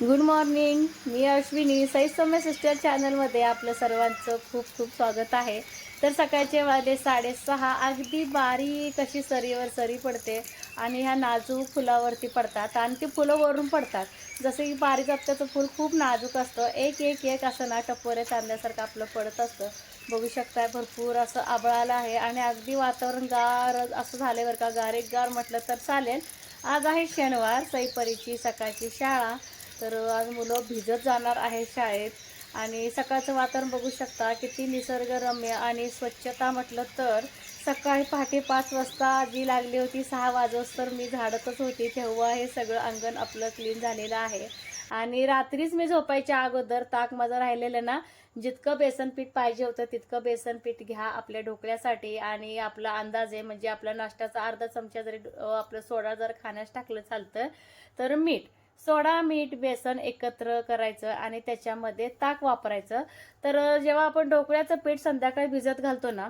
Good morning मी Ashwini. Sai Saumya sister चॅनलमध्ये आपलं सर्वांचं खूप खूप स्वागत आहे. तर सकाळचे वाजले साडेसहा. अगदी बारीक अशी सरीवर सरी पडते आणि ह्या नाजूक फुलावरती पडतात आणि ती फुलं वरून पडतात. जसं की पारिजातकाचं फूल खूप नाजूक असतं. एक एक एक असं ना टपोरे चांदल्यासारखं आपलं पडत असतं. बघू शकताय भरपूर असं आबळालं आहे आणि अगदी वातावरण गार असं झाले बरं का. गारेक गार म्हटलं तर चालेल. आज आहे शनिवार सईपरीची सकाळची शाळा. तर आज मुलं भिजत जाणार आहे शाळेत. आणि सकाळचं वातावरण बघू शकता किती निसर्गरम्य आणि स्वच्छता म्हटलं तर सकाळी पहाटे पाच वाजता जी लागली होती सहा वाजवस तर मी झाडतच होती तेव्हा हे सगळं अंगण आपलं क्लीन झालेलं आहे. आणि रात्रीच मी झोपायच्या अगोदर ताक माझं राहिलेलं ना जितकं बेसन पीठ पाहिजे होतं तितकं बेसन पीठ घ्या आपल्या ढोकळ्यासाठी आणि आपला अंदाजे म्हणजे आपला नाश्त्याचा अर्धा चमचा जरी आपलं सोडा जर खाण्यास टाकलं चालतं तर मीठ. सोडा मीठ बेसन एकत्र करायचं आणि त्याच्यामध्ये ताक वापरायचं. तर जेव्हा आपण ढोकळ्याचं पीठ संध्याकाळी भिजत घालतो ना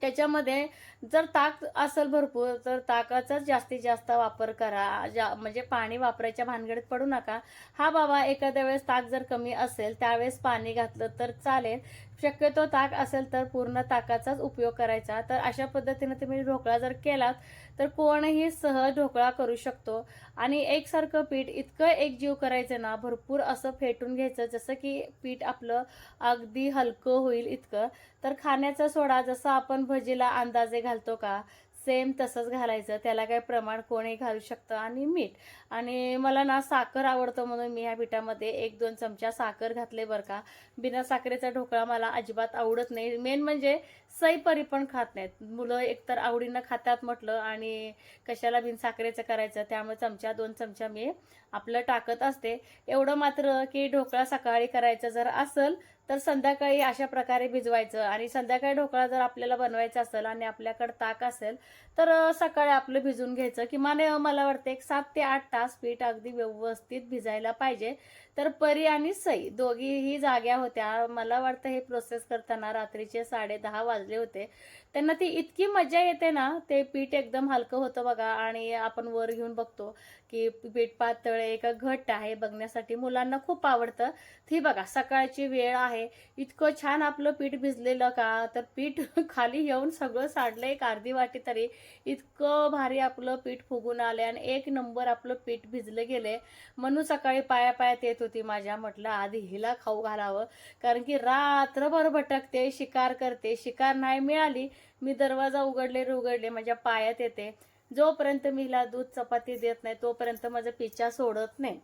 त्याच्यामध्ये जर ताक असेल भरपूर तर ताकाचाच जास्तीत जास्त वापर करा. जा म्हणजे पाणी वापरायच्या भानगडीत पडू नका. हा बाबा एखाद्या वेळेस ताक जर कमी असेल त्यावेळेस पाणी घातलं तर चालेल. शक्यतो ताक असेल तर पूर्ण ताकाचाच उपयोग करायचा. तर अशा पद्धतीने तुम्ही ढोकळा जर केलात तर कोणही सहज ढोकळा करू शकतो. आणि एकसारखं पीठ इतकं एकजीव करायचं ना भरपूर असं फेटून घ्यायचं जसं की पीठ आपलं अगदी हलकं होईल इतकं. तर खाण्याचा सोडा जसं आपण भजीला अंदाजे घालतो का सेम तसंच घालायचं. त्याला काय प्रमाण कोणी घालू शकतं आणि मीठ. आणि मला ना साखर आवडतं म्हणून मी ह्या पिठामध्ये एक दोन चमचा साखर घातले बरं का. बिना साखरेचा ढोकळा मला अजिबात आवडत नाही. मेन म्हणजे सईपरी पण खात नाहीत. मुलं एकतर आवडीनं खातात म्हटलं आणि कशाला बिन साखरेचं करायचं. त्यामुळे चमचा दोन चमचा मी आपलं टाकत असते. एवढं मात्र की ढोकळा सकाळी करायचा जर असेल तर संध्याकाळी अशा प्रकारे भिजवायचं आणि संध्याकाळी ढोकळा जर आपल्याला बनवायचा असेल आणि आपल्याकडे ताक असेल तर सकाळी आपलं भिजून घ्यायचं. किमान मला वाटतं एक सात ते आठ तास पीठ अगदी व्यवस्थित भिजायला पाहिजे. तर परी आणि सई दोघीही जाग्या होत्या. मला वाटतं हे प्रोसेस करताना रात्रीचे साडे दहा वाजले होते. त्यांना ती इतकी मजा येते ना ते पीठ एकदम हलकं होतं बघा आणि आपण वर घेऊन बघतो की पीठ पातळ आहे का घट्ट आहे बघण्यासाठी मुलांना खूप आवडतं. ती बघा सकाळची वेळ आहे. इतकं छान आपलं पीठ भिजलेलं का? तर पीठ खाली येऊन सगळं साडलं एक अर्धी वाटी तरी. इतकं भारी आपलं पीठ फुगून आले आणि एक नंबर आपलं पीठ भिजलं गेले म्हणून सकाळी पाया पायात येत होती माझ्या म्हटलं आधी हिला खाऊ घालावं. कारण की रात्रभर भटकते शिकार करते. शिकार नाही मिळाली मी दरवाजा उघडले उघडले माझ्या पायात येते. जोपर्यंत मी हिला दूध चपाती देत नाही तोपर्यंत माझा पिच्छा सोडत नाही.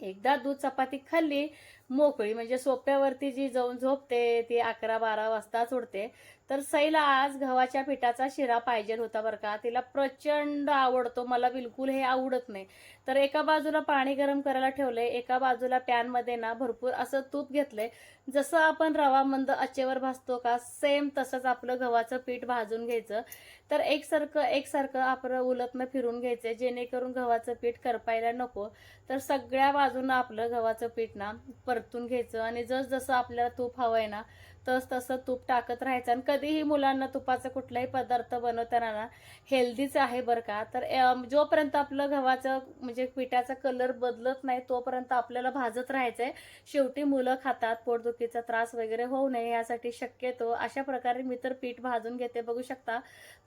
एकदा दूध चपाती खाल्ली मोकळी म्हणजे सोप्यावरती जी जाऊन झोपते ती अकरा बारा वाजताच उडते तर सईला आज गव्हाच्या पिठाचा शिरा पाहिजे होता बरं का. तिला प्रचंड आवडतो. मला बिलकुल हे आवडत नाही. तर एका बाजूला पाणी गरम करायला ठेवले एका बाजूला पॅनमध्ये ना भरपूर असं तूप घेतलंय. जसं आपण रवा मंद आचेवर भाजतो का सेम तसंच आपलं गव्हाचं पीठ भाजून घ्यायचं. तर एकसारखं एकसारखं आपलं उलटनं फिरून घ्यायचं जेणेकरून गव्हाचं पीठ करपायला नको. तर सगळ्या बाजूनं आपलं गव्हाचं पीठ ना परतून घ्यायचं आणि जसं आपल्याला तूप आहे ना तस तसं तूप टाकत राहायचं. आणि कधीही मुलांना तुपाचा कुठलाही पदार्थ बनवताना ना हेल्दीच आहे बरं का. तर जोपर्यंत आपलं गव्हाचं म्हणजे पिठाचा कलर बदलत नाही तोपर्यंत आपल्याला भाजत राहायचं आहे शेवटी मुलं खातात पोटदुखीचा त्रास वगैरे होऊ नये यासाठी शक्यतो अशा प्रकारे मी तर पीठ भाजून घेते बघू शकता.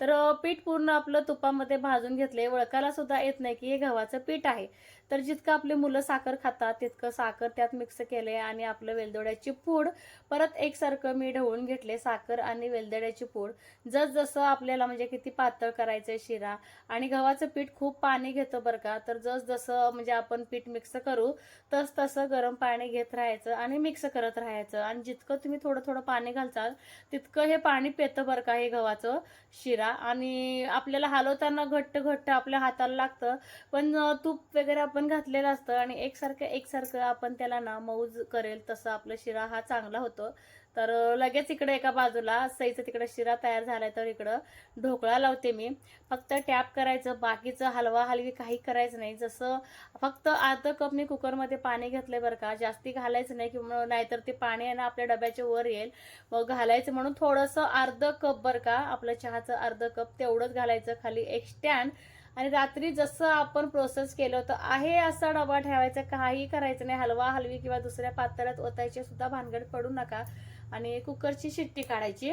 तर पीठ पूर्ण आपलं तुपामध्ये भाजून घेतले ओळखायला सुद्धा येत नाही की हे गव्हाचं पीठ आहे. तर जितकं आपली मुलं साखर खातात तितकं साखर त्यात मिक्स केले आणि आपलं वेलदोड्याची पूड परत एकसारखं मी ढवळून घेतले साखर आणि वेलदड्याची पूड. जसजसं आपल्याला म्हणजे किती पातळ करायचंय शिरा. आणि गव्हाचं पीठ खूप पाणी घेतं बरं का. तर जसजसं म्हणजे आपण पीठ मिक्स करू तस तसं गरम पाणी घेत राहायचं आणि मिक्स करत राहायचं. आणि जितकं तुम्ही थोडं थोडं पाणी घालचाल तितकं हे पाणी पेतं बरं का हे गव्हाचं शिरा. आणि आपल्याला हलवताना घट्ट घट्ट आपल्या हाताला लागतं. पण तूप वगैरे आपण घातलेलं असतं आणि एकसारखं एकसारखं आपण त्याला ना मऊज करेल तसं आपलं शिरा हा चांगला होतो. तर लगेच इकडे एका बाजूला सईचं तिकडे शिरा तयार झालाय तर इकडं ढोकळा लावते मी. फक्त टॅप करायचं बाकीचं हलवा हलवी काही करायचं नाही. जसं फक्त अर्ध कप मी कुकरमध्ये पाणी घेतलंय बरं का जास्ती घालायचं नाही किंवा नाहीतर ते पाणी आहे ना आपल्या डब्याच्या वर येईल. मग घालायचं म्हणून थोडंसं अर्ध कप बरं का आपलं चहाचं अर्ध कप तेवढंच घालायचं खाली एक स्टँड. आणि रात्री जसं आपण प्रोसेस केलं होतं आहे असा डबा ठेवायचा काही करायचं नाही. हलवा हलवी किंवा दुसऱ्या पातळ्यात ओतायचे सुद्धा भानगड पडू नका. आणि कुकरची शिट्टी काढायची.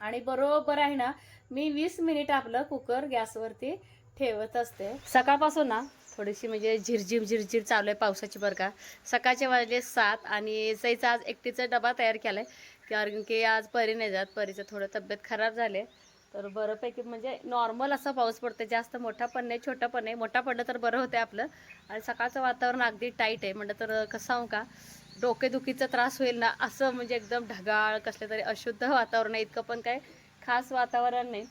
आणि बरोबर आहे ना मी वीस मिनिट आपलं कुकर गॅसवरती ठेवत असते. सकाळपासून ना थोडीशी म्हणजे झिरझिर झिरझिर चालू आहे पावसाची बरं का. सकाळचे वाजले सात आणि सईचा आज एकटीचा डबा तयार केला आहे कारण की आज परी नाही जात परीचं थोडं तब्येत खराब झाले. तर बरंपैकी म्हणजे नॉर्मल असा पाऊस पडतो जास्त मोठा पण नाही छोटा पण नाही. मोठा पडलं तर बरं होतं आपलं. आणि सकाळचं वातावरण अगदी टाईट आहे. म्हटलं तर कसं का? डोकेदुखीचा त्रास होईल ना असं म्हणजे एकदम ढगाळ कसलं तरी अशुद्ध वातावरण आहे. इतकं पण काय खास वातावरण नाही.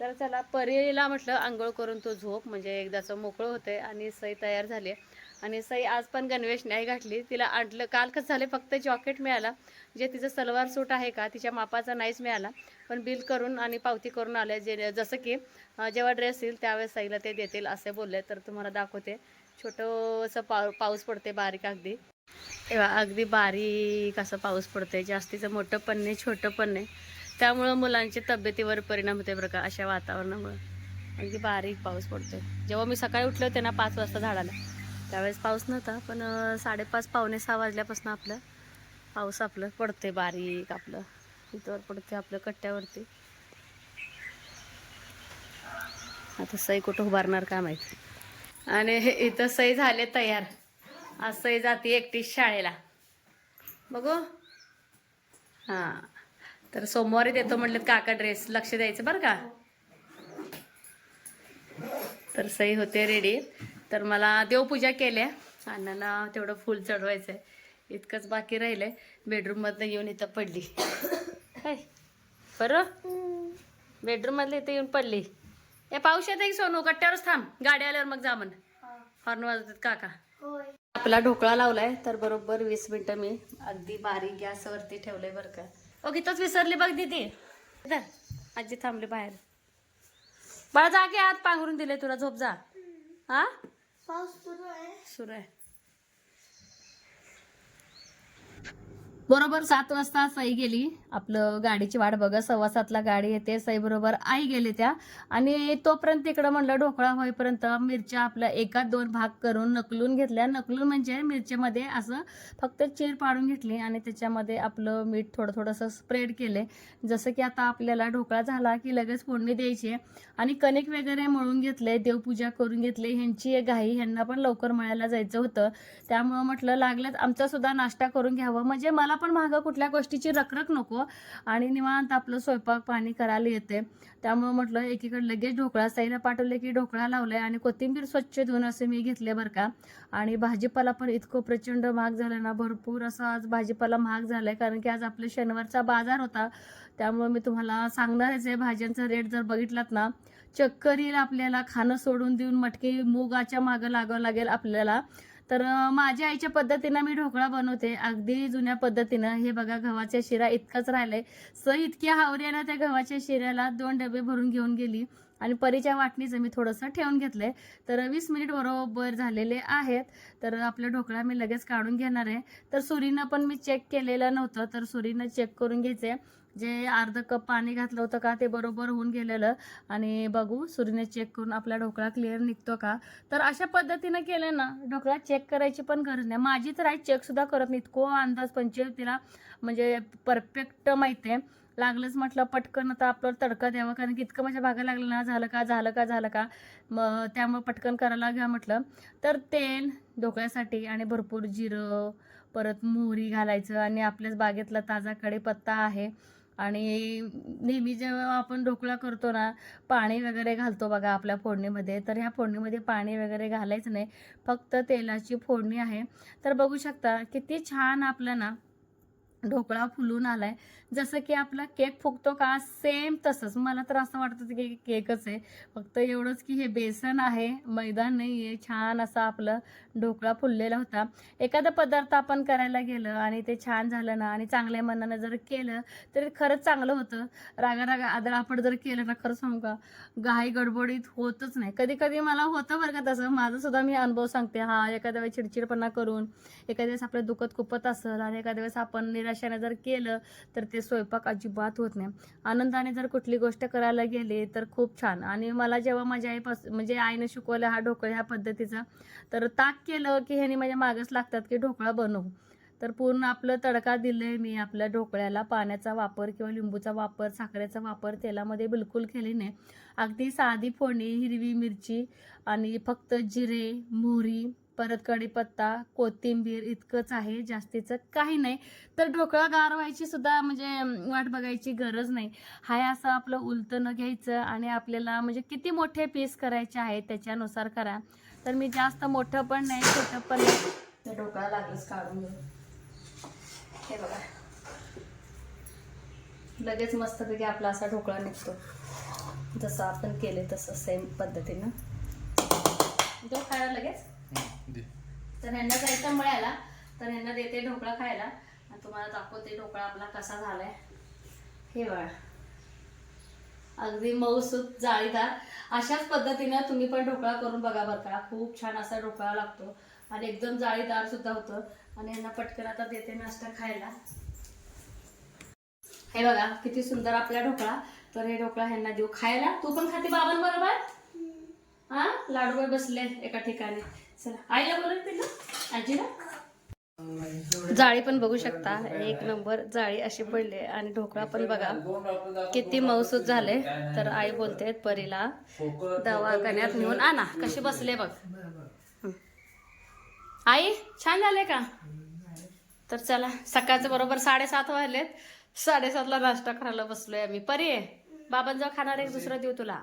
तर चला परीला म्हटलं आंघोळ करून तो झोप म्हणजे एकदाचं मोकळं होतं आणि सई तयार झाली आहे. आणि सई आज पण गणवेश नाही घातली. तिला आणलं काल कसं झाले फक्त जॉकेट मिळाला जे तिचं सलवार सूट आहे का तिच्या मापाचा नाहीच मिळाला. पण बिल करून आणि पावती करून आले जे जसं की जेव्हा ड्रेस येईल त्यावेळेस साईला ते देतील असे बोलले. तर तुम्हाला दाखवते. छोटंसं पाव पाऊस पडते बारीक अगदी. तेव्हा अगदी बारीक असं पाऊस पडते जास्तीचं मोठं पण नाही छोटं पण नाही. त्यामुळं मुलांच्या तब्येतीवर परिणाम होते बरं का अशा वातावरणामुळं. अगदी बारीक पाऊस पडतो जेव्हा मी सकाळी उठले होते ना पाच वाजता झाडाला त्यावेळेस पाऊस नव्हता पण साडेपाच पावणे सहा वाजल्यापासून आपलं पाऊस आपलं पडते बारीक आपलं. इथवर पडते आपलं कट्ट्यावरती. आता सई कुठं उभारणार का माहिती. आणि इथं सई झाले तयार. आज सई जाते एकटीच शाळेला. बघू. हां. तर सोमवारी देतो म्हटलं काका ड्रेस लक्ष द्यायचं बरं का? तर सई होते रेडी तर मला देवपूजा केल्या अण्णाला तेवढं फुल चढवायचं आहे इतकंच बाकी राहिलंय. बेडरूममधनं येऊन इथं पडली. काय बरं? बेडरूममधलं इथं येऊन पडली. ए पाऊस येते सोनू? कट्ट्यावरच थांब. गाडी आल्यावर मग जा म्हण. हॉर्न वाजवतात काका. आपला ढोकळा लावलाय तर बरोबर वीस मिनिटं मी अगदी बारीक गॅसवरती ठेवलंय बरं का. ओ गीतच विसरली बघ दिदी. आजी थांबली बाहेर. बाळा जा की आत पांघरून दिले तुला. झोप जा. हा? पाऊस सुरू आहे सुरू आहे बरोबर सात वाजता सई गेली. आपलं गाडीची वाट बघा सव्वा सातला गाडी येते. सई बरोबर आई गेले त्या. आणि तोपर्यंत तिकडं म्हणलं ढोकळा होईपर्यंत मिरच्या आपल्या एका दोन भाग करून नकलून घेतल्या. नकलून म्हणजे मिरच्यामध्ये असं फक्त चीर पाडून घेतली आणि त्याच्यामध्ये आपलं मीठ थोडं थोडंसं स्प्रेड केले. जसं की आता आपल्याला ढोकळा झाला की लगेच फोडणी द्यायची. आणि कणिक वगैरे मळून घेतले देवपूजा करून घेतली. ह्यांची एक घाई ह्यांना पण लवकर मळायला जायचं होतं. त्यामुळं म्हटलं लागलंच आमचा सुद्धा नाश्ता करून घ्यावं. म्हणजे मला पण मागं कुठल्या गोष्टीची रखरख नको आणि निवांत आपलं स्वयंपाक पाणी करायला येते. त्यामुळं म्हटलं एकीकडे लगेच ढोकळा. साईला पाठवले की ढोकळा लावलाय आणि कोथिंबीर स्वच्छ धुवून असे मी घेतले बरं का. आणि भाजीपाला पण इतकं प्रचंड महाग झालं ना भरपूर असा आज भाजीपाला महाग झालाय. कारण की आज आपला शनिवारचा बाजार होता. त्यामुळे मी तुम्हाला सांगणारच आहे भाज्यांचा रेट जर बघितलात ना चक्करीला आपल्याला. खाणं सोडून देऊन मटके मुगाच्या मागं लागावं लागेल आपल्याला. तर माझ्या आईच्या पद्धतीनं मी ढोकळा बनवते. अगदी जुन्या पद्धतीनं. हे बघा गव्हाच्या शिरा इतकाच राहिलाय. स आहे ना त्या गव्हाच्या शिऱ्याला दोन डबे भरून घेऊन गेली. आणि परिचय वाटणीचं मी थोडंसं ठेवून घेतलंय. तर वीस मिनिट बरोबर झालेले आहेत. तर आपला ढोकळा मी लगेच काढून घेणार आहे. तर सुरीनं पण मी चेक केलेलं नव्हतं तर सुरीनं चेक करून घ्यायचे जे अर्ध कप पाणी घातलं होतं का ते बरोबर होऊन गेलेलं. आणि बघू सुरीने चेक करून आपला ढोकळा क्लिअर निघतो का? तर अशा पद्धतीनं केलं ना ढोकळा चेक करायची पण गरज नाही. माझी तर आई चेकसुद्धा करत नाही. इतको अंदाज पंचवीस तिला म्हणजे परफेक्ट माहिती आहे लागलंच म्हटलं पटकन आता आपलं तडका द्यावा कारण की इतकं माझ्या भागा लागलं ना झालं का झालं का झालं का मग त्यामुळे पटकन करायला घ्या म्हटलं. तर तेल ढोकळ्यासाठी आणि भरपूर जिरं परत मोहरी घालायचं आणि आपल्याच बागेतला ताजा कढीपत्ता आहे. आणि नेहमी जेव्हा आपण ढोकळा करतो ना पाणी वगैरे घालतो बघा आपल्या फोडणीमध्ये तर ह्या फोडणीमध्ये पाणी वगैरे घालायचं नाही फक्त तेलाची फोडणी आहे. तर बघू शकता किती छान आपलं ना ढोकळा फुलून आलाय. जसं की आपला केक फुगतो का सेम तसंच. मला तर असं वाटतं की केकच आहे. फक्त एवढंच की हे बेसन आहे मैदान नाही आहे छान असा आपलं ढोकळा फुललेला होता. एखादा पदार्थ आपण करायला गेलं आणि ते छान झालं ना आणि चांगल्या मनानं जर केलं तर खरंच चांगलं होतं. रागा रागा आदळापड जर केलं ना खरं सांगू का? घाई गडबडीत होतच नाही. कधी कधी मला होतं बरं का तसं. माझा सुद्धा मी अनुभव सांगते. हा एखाद्या वेळेस चिडचिडपणा करून एखाद्या वेळेस आपलं दुखत कुपत असेल आणि एखाद्या वेळेस आपण निराश कशाने जर केलं तर ते स्वयंपाक अजिबात होत नाही. आनंदाने जर कुठली गोष्ट करायला गेली तर खूप छान. आणि मला जेव्हा माझ्या आईपास म्हणजे आईने शिकवलं हा ढोकळा ह्या पद्धतीचा तर ताक केलं की ह्याने माझ्या मागच लागतात की ढोकळा बनवू. तर पूर्ण आपलं तडका दिलंय मी आपल्या ढोकळ्याला. पाण्याचा वापर किंवा लिंबूचा वापर साखरेचा वापर तेलामध्ये बिलकुल केली नाही. अगदी साधी फोडणी हिरवी मिरची आणि फक्त जिरे मोहरी परत कढीपत्ता कोथिंबीर इतकंच आहे जास्तीचं काही नाही. तर ढोकळा गार व्हायची सुद्धा म्हणजे वाट बघायची गरज नाही. हाय असं आपलं उलटं न घ्यायचं आणि आपल्याला म्हणजे किती मोठे पीस करायचे आहेत त्याच्यानुसार करा. तर मी जास्त मोठं पण नाही छोटं पण नाही. ढोकळा लागलंच काढून हे बघा. लगेच मस्तपैकी आपला असा ढोकळा निघतो. जसं आपण केले तसं सेम पद्धतीनं. जो खायला लगेच तर ह्यांना जायचं मळ्याला. तर ह्यांना देते ढोकळा खायला. आणि तुम्हाला दाखवते ढोकळा आपला कसा झालाय. हे बघा. अगदी मऊसूत जाळीदार. अशाच पद्धतीनं तुम्ही पण ढोकळा करून बघा बरं का. खूप छान असा ढोकळा लागतो. आणि एकदम जाळीदार सुद्धा होतं. आणि यांना पटकन आता देते नाश्ता खायला. हे बघा किती सुंदर आपला ढोकळा. तर हे ढोकळा ह्यांना देऊ. खायला? तू पण खाते बाबांबरोबर? हा? लाडूवर बसले एका ठिकाणी. चला. आईला बोलत पिल्लू आजीला. जाळी पण बघू शकता. एक नंबर जाळी अशी पडली आणि ढोकळा पण बघा. किती मौसूद झाले तर आई बोलते परीला दवाखान्यात नेऊन आणा. कशी बसले बघ. आई छान झाले का? तर चला सकाळचं बरोबर साडेसात वाजलेत. साडेसातला नाश्ता करायला बसलोय आम्ही. परी बाबांजवळ खाणार एक दुसरं देऊ तुला?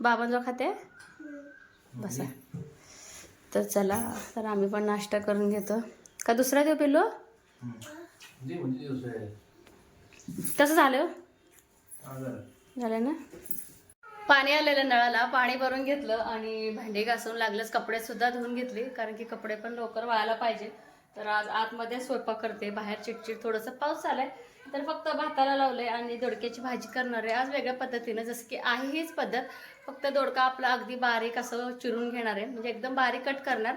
बाबांजवळ खाते? बसा. तर चला तर आम्ही पण नाश्ता करून घेतो. का दुसरा देऊ पिल्लू? तसं झालं? झालं ना? पाणी आलेलं नळाला पाणी भरून घेतलं आणि भांडी घासून लागलंच. कपडे सुद्धा धुवून घेतली कारण की कपडे पण लवकर वाळायला पाहिजे. तर आज आतमध्ये स्वयंपाक करते बाहेर चिटचिट थोडंसं. पाऊस आलाय तर फक्त भाताला लावलंय आणि दोडक्याची भाजी करणार आहे. आज वेगळ्या पद्धतीनं जसं की आहे हीच पद्धत फक्त दोडका आपला अगदी बारीक असं चिरून घेणार आहे. म्हणजे एकदम बारीक कट करणार.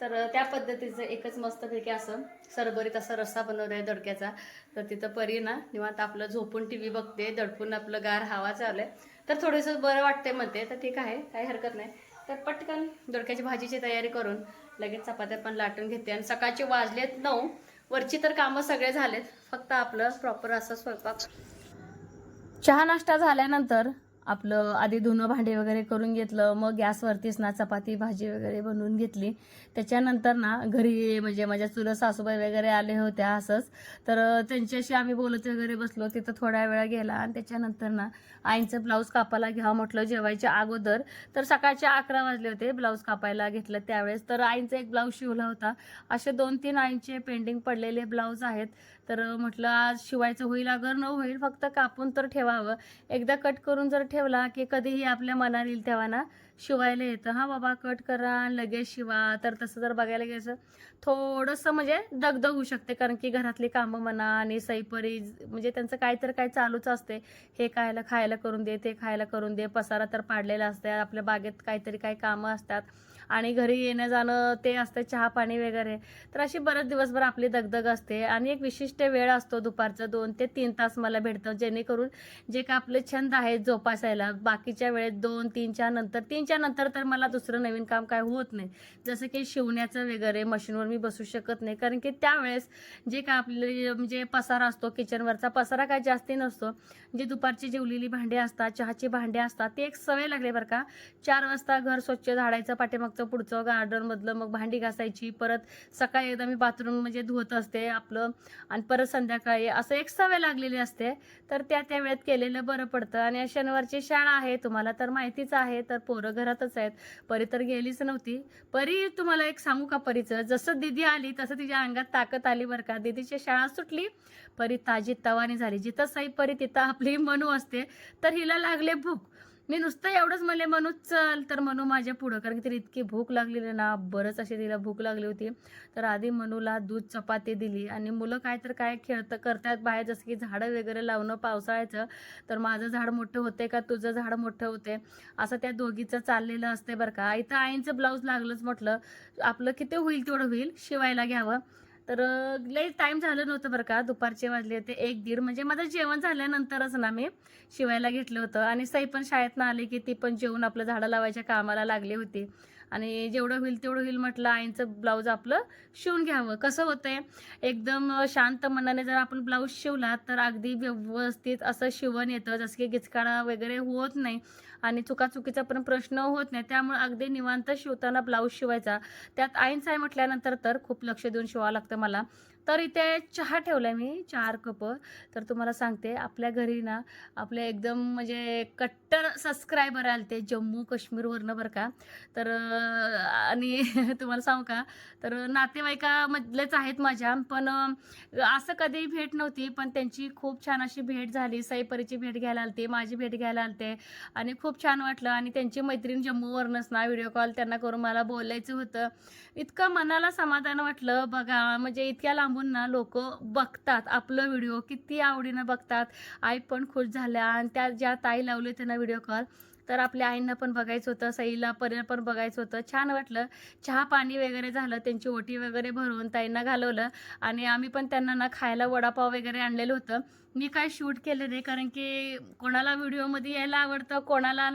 तर त्या पद्धतीचं एकच मस्तपैकी असं सरभरीत असा रस्सा बनवलाय दोडक्याचा. तर तिथं परी ना निवांत आपलं झोपून टी व्ही बघते दडपून आपलं गार हवा चाललंय. तर थोडंसं बरं वाटते म्हणते तर ठीक आहे काही हरकत नाही. तर पटकन दोडक्याची भाजीची तयारी करून लगेच चपात्या पण लाटून घेते. आणि सकाळचे वाजलेत नऊ. वरची तर कामं सगळे झालेत. फक्त आपलं प्रॉपर असं स्वयंपाक. चहा नाश्ता झाल्यानंतर आपलं आधी धुणं भांडे वगैरे करून घेतलं मग गॅसवरतीच ना चपाती भाजी वगैरे बनवून घेतली. त्याच्यानंतर ना घरी म्हणजे माझ्या चुलत सासूबाई वगैरे आले होत्या असंच. तर त्यांच्याशी आम्ही बोलत वगैरे बसलो. तिथं थोडा वेळा गेला आणि त्याच्यानंतर ना आईंचं ब्लाऊज कापायला घ्यावं म्हटलं जेवायच्या अगोदर. तर सकाळचे अकरा वाजले होते ब्लाऊज कापायला घेतलं त्यावेळेस. तर आईंचा एक ब्लाऊज शिवला होता. असे दोन तीन आईंचे पेंडिंग पडलेले ब्लाऊज आहेत. तर म्हटलं आज शिवायचं होईल अगर न होईल फक्त कापून तर ठेवावं. एकदा कट करून जर ठेवला की कधीही आपल्या मनात येईल तेव्हा ना शिवायला येतं. हा बाबा कट करा लगेच शिवा. तर तसं जर बघायला गेलं थोडंसं म्हणजे दगदग होऊ शकते. कारण की घरातली कामं म्हणा आणि सैपरी म्हणजे त्यांचं काहीतरी काय चालूच असते. हे खायला खायला करून दे ते खायला करून दे. पसारा तर पाडलेला असते. आपल्या बागेत काहीतरी काही कामं असतात. आणि घरी येणं जाणं ते असतं चहा पाणी वगैरे. तर अशी बरंच दिवसभर आपली दगदग असते. आणि एक विशिष्ट वेळ असतो दुपारचं दोन ते तीन तास मला भेटतं. जेणेकरून जे का आपले छंद आहेत जोपासायला बाकीच्या वेळेत दोन तीनच्या नंतर तीनच्या नंतर तर मला दुसरं नवीन काम काय होत नाही. जसं की शिवण्याचं वगैरे मशीनवर मी बसू शकत नाही. कारण की त्यावेळेस जे का आपले म्हणजे पसारा असतो किचनवरचा पसारा काय जास्ती नसतो. जे दुपारची जेवलेली भांडी असतात चहाची भांडी असतात ते एक सवय लागली बरं का. चार वाजता घर स्वच्छ झाडायचं पाठीमागचं पुढचं गार्डनमधलं मग भांडी घासायची परत सकाळी एकदा मी बाथरूम म्हणजे धुवत असते आपलं आणि परत संध्याकाळी असं एक सवय लागलेली असते. तर त्या त्या वेळेत केलेलं बरं पडतं. आणि शनिवारची शाळा आहे तुम्हाला तर माहितीच आहे तर पोरं घरातच आहेत. परी तर गेलीच नव्हती. परी तुम्हाला एक सांगू का परीचं? जसं दिदी आली तसं तिच्या अंगात ताकद आली बरं का. दिदीची शाळा सुटली परी ताजी तवानी झाली. जिथं साई परी तिथं आपली मनू असते. तर हिला लागले भूक. मी नुसतं एवढंच म्हणले मनू चल. तर मनू माझ्या पुढं कारण की तिला इतकी भूक लागलेली ना बरंच अशी तिला भूक लागली होती. तर आधी मनूला दूध चपाती दिली आणि मुलं काय तर काय खेळतं करतात बाहेर जसं की झाडं वगैरे लावणं पावसाळ्याचं. तर माझं झाड मोठं होते का तुझं झाड मोठं होते असं त्या दोघीचं चाललेलं असते बरं का. इथं आईंचं ब्लाऊज लागलंच म्हटलं. आपलं किती होईल तेवढं होईल शिवायला घ्यावं. तर लई टाईम झालं नव्हतं बरं का. दुपारचे वाजले होते एक दीड. म्हणजे माझं जेवण झाल्यानंतरच ना मी शिवायला घेतलं होतं. आणि सई पण शाळेतनं आली की ती पण जेवून आपलं झाडं लावायच्या कामाला लागली होती. आणि जेवढं होईल तेवढं होईल म्हटलं आईंचं ब्लाऊज आपलं शिवून घ्यावं. कसं होतंय? एकदम शांत मनाने जर आपण ब्लाऊज शिवला तर अगदी व्यवस्थित असं शिवण येतं. जसं की गिचकाळा वगैरे होत नाही. आणि चुकाचुकीचा पण प्रश्न होत नाही. त्यामुळे अगदी निवांत शिवताना ब्लाऊज शिवायचा. त्यात आईनसाय म्हटल्यानंतर तर खूप लक्ष देऊन शिवावं लागतं मला. तर इथे चहा ठेवला मी चार कप. तर तुम्हाला सांगते आपल्या घरी ना आपले एकदम म्हणजे कट्टर सबस्क्रायबर आले ते जम्मू काश्मीरवरनं बरं का. तर आणि तुम्हाला सांगू का तर नातेवाईकामधलेच आहेत माझ्या पण असं कधी भेट नव्हती पण त्यांची खूप छान अशी भेट झाली. सईपरीची भेट घ्यायला आलते माझी भेट घ्यायला आलते. आणि खूप छान वाटलं. आणि त्यांची मैत्रीण जम्मूवरनंच ना व्हिडिओ कॉल त्यांना करून मला बोलायचं होतं. इतकं मनाला समाधान वाटलं. बघा म्हणजे इतक्या लांब लांबून ना लोक बघतात आपलं व्हिडिओ किती आवडीनं बघतात. आई पण खुश झाल्या आणि त्या ज्या ताई लावले त्यांना व्हिडिओ कॉल तर आपल्या आईंना पण बघायचं होतं सईला परीला पण बघायचं होतं. छान वाटलं. चहा पाणी वगैरे झालं त्यांची ओटी वगैरे भरून ताईंना घालवलं आणि आम्ही पण त्यांना ना खायला वडापाव वगैरे आणलेलं होतं. मी काय शूट केलं नाही कारण की कोणाला व्हिडिओमध्ये यायला आवडतं कोणाला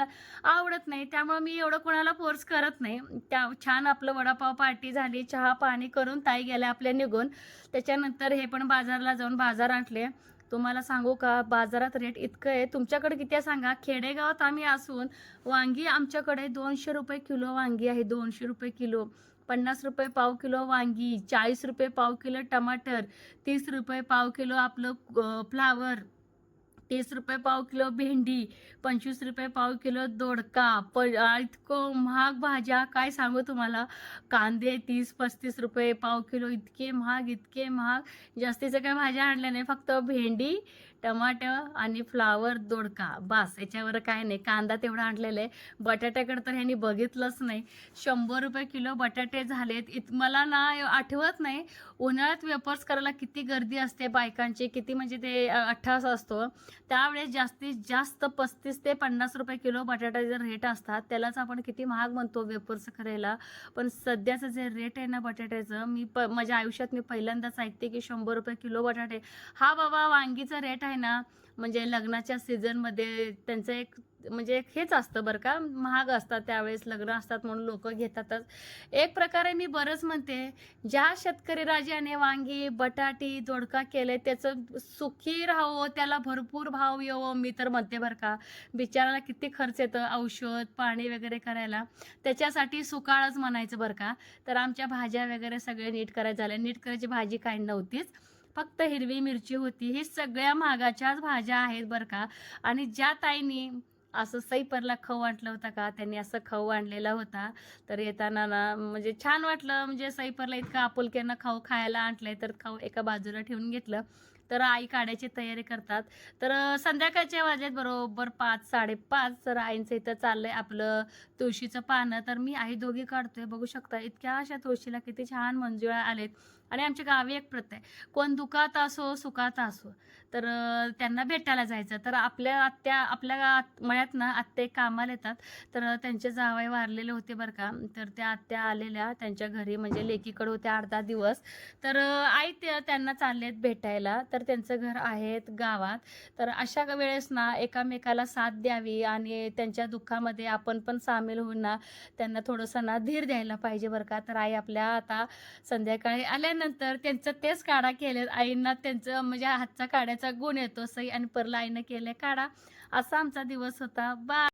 आवडत नाही. त्यामुळे मी एवढं कोणाला फोर्स करत नाही. त्या छान आपलं वडापाव पार्टी झाली चहा पाणी करून ताई गेल्या आपल्या निघून. त्याच्यानंतर हे पण बाजारला जाऊन बाजार आणले. तुम्हाला सांगू का बाजारात रेट इतकं आहे. तुमच्याकडे किती आहे सांगा. खेडेगावात आम्ही असून वांगी आमच्याकडे दोनशे रुपये किलो वांगी आहे. दोनशे रुपये किलो. पन्नास रुपये पाव किलो वांगी चाळीस रुपये पाव किलो टमाटर तीस रुपये पाव किलो आपलं फ्लावर. तीस रुपये पाव किलो भेंडी पंचवीस रुपये पाव किलो दोडका प इतकं महाग भाज्या काय सांगू तुम्हाला? कांदे तीस पस्तीस रुपये पाव किलो इतके महाग इतके महाग. जास्तीचं काय भाज्या आणल्या नाही फक्त भेंडी टमाटर आणि फ्लावर दोडका. बास याच्यावर काय नाही कांदा तेवढा आणलेला आहे. बटाट्याकडे तर ह्यांनी बघितलंच नाही. शंभर रुपये किलो बटाटे झालेत. इत मला ना आठवत नाही उन्हाळ्यात वेपर्स करायला किती गर्दी असते बायकांची किती म्हणजे ते अठ्ठास असतो. त्यावेळेस जास्तीत जास्त पस्तीस ते पन्नास रुपये किलो बटाट्याचे रेट असतात त्यालाच आपण किती महाग म्हणतो वेपर्स करायला. पण सध्याचं जे रेट आहे ना बटाट्याचं मी प माझ्या आयुष्यात मी पहिल्यांदाच ऐकते की शंभर रुपये किलो बटाटे. हा बाबा वांगीचा रेट आहे ना म्हणजे लग्नाच्या सीझनमध्ये त्यांचं एक म्हणजे एक हेच असतं बरं का महाग असतात त्यावेळेस लग्न असतात म्हणून लोक घेतातच. एक प्रकारे मी बरंच म्हणते ज्या शेतकरी राजाने वांगी बटाटी दोडका केले त्याचं सुखी राहावं त्याला भरपूर भाव येवो मी तर म्हणते बरं का. बिचाराला किती खर्च येतं औषध पाणी वगैरे करायला. त्याच्यासाठी सुकाळच म्हणायचं बरं का. तर आमच्या भाज्या वगैरे सगळे नीट करायचं झाल्या. नीट करायची भाजी काही नव्हतीच. फक्त हिरवी मिरची होती. ही सगळ्या महागाच्याच भाज्या आहेत बरं का. आणि ज्या ताईनी असं सईपरला खाऊ आणलं होता का त्यांनी असं खाऊ आणलेला होता. तर येताना ना म्हणजे छान वाटलं म्हणजे सईपरला इतकं आपुलक्यानं खाऊ खायला आणलंय तर खाऊ एका बाजूला ठेवून घेतलं. तर आई काढायची तयारी करतात. तर संध्याकाळच्या वाजेत बरोबर पाच साडेपाच तर आईंचं इथं चाललंय आपलं तुळशीचं पानं. तर मी आई दोघी काढतोय. बघू शकता इतक्या अशा तुळशीला किती छान मंजुळा आलेत. आणि आमच्या गावी एक प्रथा आहे. कोण दुखात असो सुखात असो. तर त्यांना भेटायला जायचं. तर आपल्या आत्या आपल्या आत- मळ्यात ना आत्या एक कामाला येतात. तर त्यांचे जावई वारलेले होते बरं का. तर त्या आत्या आलेल्या त्यांच्या घरी म्हणजे लेकीकडे होत्या अर्धा दिवस. तर आई त्या त्यांना चाललेत भेटायला. तर त्यांचं घर आहेत गावात. तर अशा वेळेस ना एकामेकाला साथ द्यावी आणि त्यांच्या दुःखामध्ये आपण पण सामील होऊन ना त्यांना थोडंसं ना धीर द्यायला पाहिजे बरं का. तर आई आपल्या आता संध्याकाळी आल्यानंतर त्यांचं तेच काढा केले आईंना त्यांचं म्हणजे हातचा काढ्याचा गुण येतो. सई आणि परला आईनं केले काढा. असा आमचा दिवस होता. बा